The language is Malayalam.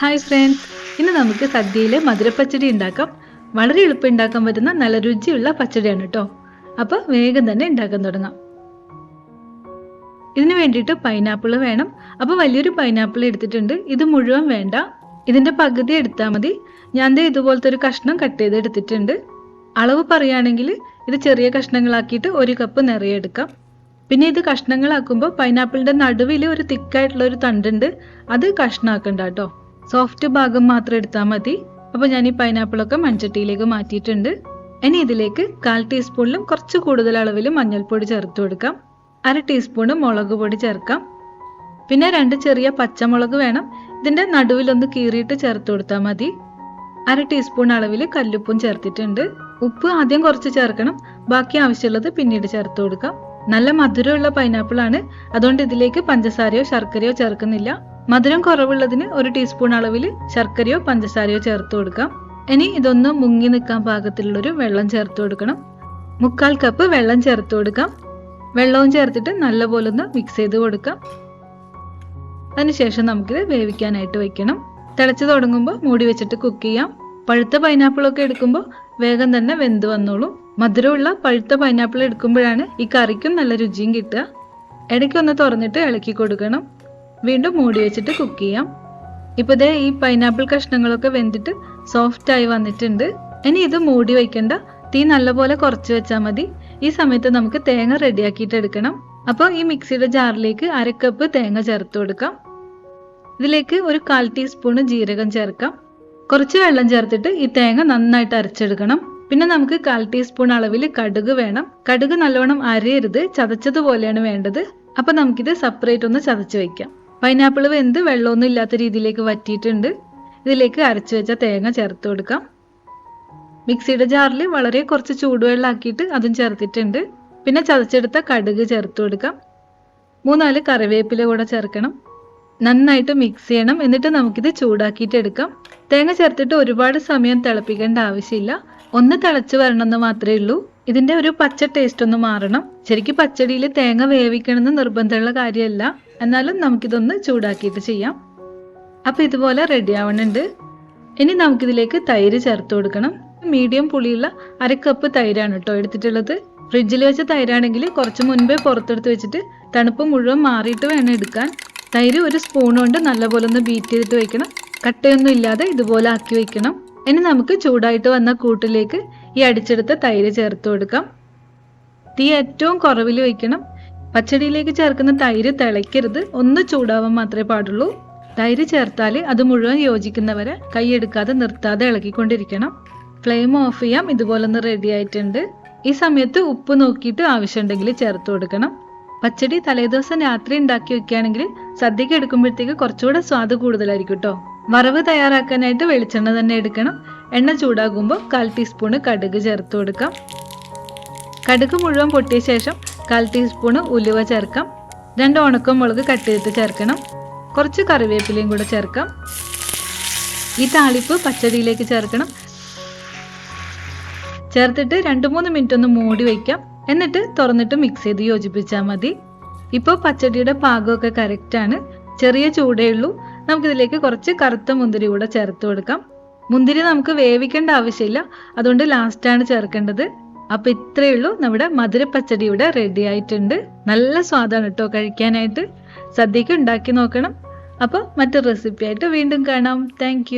ഹായ് ഫ്രണ്ട്സ് ഇന്ന് നമുക്ക് സദ്യയിലെ മധുരപ്പച്ചടി ഉണ്ടാക്കാം. വളരെ എളുപ്പം ഉണ്ടാക്കാൻ പറ്റുന്ന നല്ല രുചിയുള്ള പച്ചടിയാണ് കേട്ടോ അപ്പോൾ വേഗം തന്നെ ഉണ്ടാക്കാൻ തുടങ്ങാം. ഇതിന് വേണ്ടിയിട്ട് പൈനാപ്പിൾ വേണം. അപ്പോൾ വലിയൊരു പൈനാപ്പിൾ എടുത്തിട്ടുണ്ട്. ഇത് മുഴുവൻ വേണ്ട. ഇതിന്റെ പകുതി എടുത്താൽ മതി. ഞാൻ ഇതുപോലത്തെ ഒരു കഷ്ണം കട്ട് ചെയ്ത് എടുത്തിട്ടുണ്ട്. അളവ് പറയുകയാണെങ്കിൽ ഇത് ചെറിയ കഷ്ണങ്ങളാക്കിയിട്ട് ഒരു കപ്പ് നിറയെ എടുക്കാം. പിന്നെ ഇത് കഷ്ണങ്ങളാക്കുമ്പോൾ പൈനാപ്പിളിന്റെ നടുവിൽ ഒരു തിക്കായിട്ടുള്ള ഒരു തണ്ടുണ്ട്. അത് കഷ്ണമാക്കണ്ട കേട്ടോ സോഫ്റ്റ് ഭാഗം മാത്രം എടുത്താൽ മതി. അപ്പോൾ ഞാൻ ഈ പൈനാപ്പിളൊക്കെ മൺചട്ടിയിലേക്ക് മാറ്റിയിട്ടുണ്ട്. ഇനി ഇതിലേക്ക് കാൽ ടീസ്പൂണിലും കുറച്ച് കൂടുതൽ അളവിൽ മഞ്ഞൾപ്പൊടി ചേർത്ത് കൊടുക്കാം. അര ടീസ്പൂണ് മുളക് പൊടി ചേർക്കാം. പിന്നെ രണ്ട് ചെറിയ പച്ചമുളക് വേണം. ഇതിന്റെ നടുവിലൊന്ന് കീറിയിട്ട് ചേർത്ത് കൊടുത്താൽ മതി. അര ടീസ്പൂൺ അളവിൽ കല്ലുപ്പും ചേർത്തിട്ടുണ്ട്. ഉപ്പ് ആദ്യം കുറച്ച് ചേർക്കണം. ബാക്കി ആവശ്യമുള്ളത് പിന്നീട് ചേർത്ത് കൊടുക്കാം. നല്ല മധുരമുള്ള പൈനാപ്പിൾ ആണ്. അതുകൊണ്ട് ഇതിലേക്ക് പഞ്ചസാരയോ ശർക്കരയോ ചേർക്കുന്നില്ല. മധുരം കുറവുള്ളതിന് ഒരു ടീസ്പൂൺ അളവിൽ ശർക്കരയോ പഞ്ചസാരയോ ചേർത്ത് കൊടുക്കാം. ഇനി ഇതൊന്ന് മുങ്ങി നിൽക്കാൻ പാകത്തിലുള്ളൊരു വെള്ളം ചേർത്ത് കൊടുക്കണം. മുക്കാൽ കപ്പ് വെള്ളം ചേർത്ത് കൊടുക്കാം. വെള്ളവും ചേർത്തിട്ട് നല്ലപോലെ ഒന്ന് മിക്സ് ചെയ്ത് കൊടുക്കാം. അതിനുശേഷം നമുക്കിത് വേവിക്കാനായിട്ട് വെക്കണം. തിളച്ച് തുടങ്ങുമ്പോൾ മൂടി വെച്ചിട്ട് കുക്ക് ചെയ്യാം. പഴുത്ത പൈനാപ്പിളൊക്കെ എടുക്കുമ്പോൾ വേഗം തന്നെ വെന്ത് വന്നോളും. മധുരമുള്ള പഴുത്ത പൈനാപ്പിൾ എടുക്കുമ്പോഴാണ് ഈ കറിക്കും നല്ല രുചിയും കിട്ടുക. ഇടയ്ക്കൊന്ന് തുറന്നിട്ട് ഇളക്കി കൊടുക്കണം. വീണ്ടും മൂടി വെച്ചിട്ട് കുക്ക് ചെയ്യാം. ഇപ്പോൾ ദേ ഈ പൈനാപ്പിൾ കഷ്ണങ്ങളൊക്കെ വെന്തിട്ട് സോഫ്റ്റ് ആയി വന്നിട്ടുണ്ട്. ഇനി ഇത് മൂടി വയ്ക്കണ്ട തീ നല്ലപോലെ കുറച്ച് വെച്ചാൽ മതി. ഈ സമയത്ത് നമുക്ക് തേങ്ങ റെഡിയാക്കിയിട്ട് എടുക്കണം. അപ്പോൾ ഈ മിക്സിയുടെ ജാറിലേക്ക് അര കപ്പ് തേങ്ങ ചേർത്ത് കൊടുക്കാം. ഇതിലേക്ക് ഒരു കാൽ ടീസ്പൂണ് ജീരകം ചേർക്കാം. കുറച്ച് വെള്ളം ചേർത്തിട്ട് ഈ തേങ്ങ നന്നായിട്ട് അരച്ചെടുക്കണം. പിന്നെ നമുക്ക് കാൽ ടീസ്പൂൺ അളവിൽ കടുക് വേണം. കടുക് നല്ലോണം അരയരുത്. ചതച്ചതുപോലെയാണ് വേണ്ടത്. അപ്പൊ നമുക്കിത് സെപ്പറേറ്റ് ഒന്ന് ചതച്ച് വെക്കാം. പൈനാപ്പിൾ വെന്ത് വെള്ളമൊന്നും ഇല്ലാത്ത രീതിയിലേക്ക് വറ്റിയിട്ടുണ്ട്. ഇതിലേക്ക് അരച്ചു വെച്ച തേങ്ങ ചേർത്ത് കൊടുക്കാം. മിക്സിയുടെ ജാറിൽ വളരെ കുറച്ച് ചൂടുവെള്ളമാക്കിയിട്ട് അതും ചേർത്തിട്ടുണ്ട്. പിന്നെ ചതച്ചെടുത്ത കടുക് ചേർത്ത് കൊടുക്കാം. മൂന്നാൽ കറിവേപ്പില കൂടെ ചേർക്കണം. നന്നായിട്ട് മിക്സ് ചെയ്യണം. എന്നിട്ട് നമുക്കിത് ചൂടാക്കിയിട്ട് എടുക്കാം. തേങ്ങ ചേർത്തിട്ട് ഒരുപാട് സമയം തിളപ്പിക്കേണ്ട ആവശ്യമില്ല. ഒന്ന് തിളച്ച് വരണമെന്ന് മാത്രമേ ഉള്ളൂ. ഇതിന്റെ ഒരു പച്ച ടേസ്റ്റ് ഒന്ന് മാറണം. ശരിക്കും പച്ചടിയിൽ തേങ്ങ വേവിക്കണമെന്ന് നിർബന്ധമുള്ള കാര്യമല്ല. എന്നാലും നമുക്കിതൊന്ന് ചൂടാക്കിയിട്ട് ചെയ്യാം. അപ്പോൾ ഇതുപോലെ റെഡി ആവണുണ്ട്. ഇനി നമുക്കിതിലേക്ക് തൈര് ചേർത്ത് കൊടുക്കണം. മീഡിയം പുളിയുള്ള അര കപ്പ് തൈരാണ് കേട്ടോ എടുത്തിട്ടുള്ളത്. ഫ്രിഡ്ജിൽ വെച്ച തൈരാണെങ്കിൽ കുറച്ച് മുൻപേ പുറത്തെടുത്ത് വെച്ചിട്ട് തണുപ്പ് മുഴുവൻ മാറിയിട്ട് വേണം എടുക്കാൻ. തൈര് ഒരു സ്പൂൺ കൊണ്ട് നല്ലപോലെ ഒന്ന് ബീറ്റ് ചെയ്തിട്ട് വെക്കണം. കട്ടയൊന്നും ഇല്ലാതെ ഇതുപോലെ ആക്കി വെക്കണം. ഇനി നമുക്ക് ചൂടായിട്ട് വന്ന കൂട്ടിലേക്ക് ഈ അടിച്ചെടുത്ത തൈര് ചേർത്ത് കൊടുക്കാം. തീ ഏറ്റവും കുറവിൽ വെക്കണം. പച്ചടിയിലേക്ക് ചേർക്കുന്ന തൈര് തിളയ്ക്കരുത്. ഒന്ന് ചൂടാവാൻ മാത്രമേ പാടുള്ളൂ. തൈര് ചേർത്താൽ അത് മുഴുവൻ യോജിക്കുന്നവരെ കൈയെടുക്കാതെ നിർത്താതെ ഇളക്കിക്കൊണ്ടിരിക്കണം ഫ്ലെയിം ഓഫ് ചെയ്യാം. ഇതുപോലെ ഒന്ന് റെഡി ആയിട്ടുണ്ട്. ഈ സമയത്ത് ഉപ്പ് നോക്കിയിട്ട് ആവശ്യമുണ്ടെങ്കിൽ ചേർത്ത് കൊടുക്കണം. പച്ചടി തലേദിവസം രാത്രി ഉണ്ടാക്കി വെക്കുകയാണെങ്കിൽ സദ്യക്ക് എടുക്കുമ്പോഴത്തേക്ക് കുറച്ചുകൂടെ സ്വാദ് കൂടുതലായിരിക്കും കേട്ടോ. വറവ് തയ്യാറാക്കാനായിട്ട് വെളിച്ചെണ്ണ തന്നെ എടുക്കണം. എണ്ണ ചൂടാകുമ്പോൾ കാൽ ടീസ്പൂണ് കടുക് ചേർത്ത് കൊടുക്കാം. കടുക് മുഴുവൻ പൊട്ടിയ ശേഷം കാൽ ടീസ്പൂണ് ഉലുവ ചേർക്കാം. രണ്ട് ഉണക്കം മുളക് കട്ട് ചെയ്ത് ചേർക്കണം. കുറച്ച് കറിവേപ്പിലയും കൂടെ ചേർക്കാം. ഈ താളിപ്പ് പച്ചടിയിലേക്ക് ചേർക്കണം. ചേർത്തിട്ട് രണ്ട് മൂന്ന് മിനിറ്റ് ഒന്ന് മൂടി വയ്ക്കാം എന്നിട്ട് തുറന്നിട്ട് മിക്സ് ചെയ്ത് യോജിപ്പിച്ചാൽ മതി. ഇപ്പോൾ പച്ചടിയുടെ പാകമൊക്കെ കറക്റ്റാണ് ചെറിയ ചൂടേ ഉള്ളൂ. നമുക്കിതിലേക്ക് കുറച്ച് കറുത്ത മുന്തിരി കൂടെ ചേർത്ത് കൊടുക്കാം. മുന്തിരി നമുക്ക് വേവിക്കേണ്ട ആവശ്യമില്ല. അതുകൊണ്ട് ലാസ്റ്റാണ് ചേർക്കേണ്ടത്. അപ്പൊ ഇത്രയേ ഉള്ളൂ. നമ്മുടെ മധുരപ്പച്ചടി ഇവിടെ റെഡി ആയിട്ടുണ്ട്. നല്ല സ്വാദാണ് കേട്ടോ കഴിക്കാനായിട്ട്. സദ്യക്ക് ഉണ്ടാക്കി നോക്കണം. അപ്പോൾ മറ്റൊരു റെസിപ്പി ആയിട്ട് വീണ്ടും കാണാം. താങ്ക്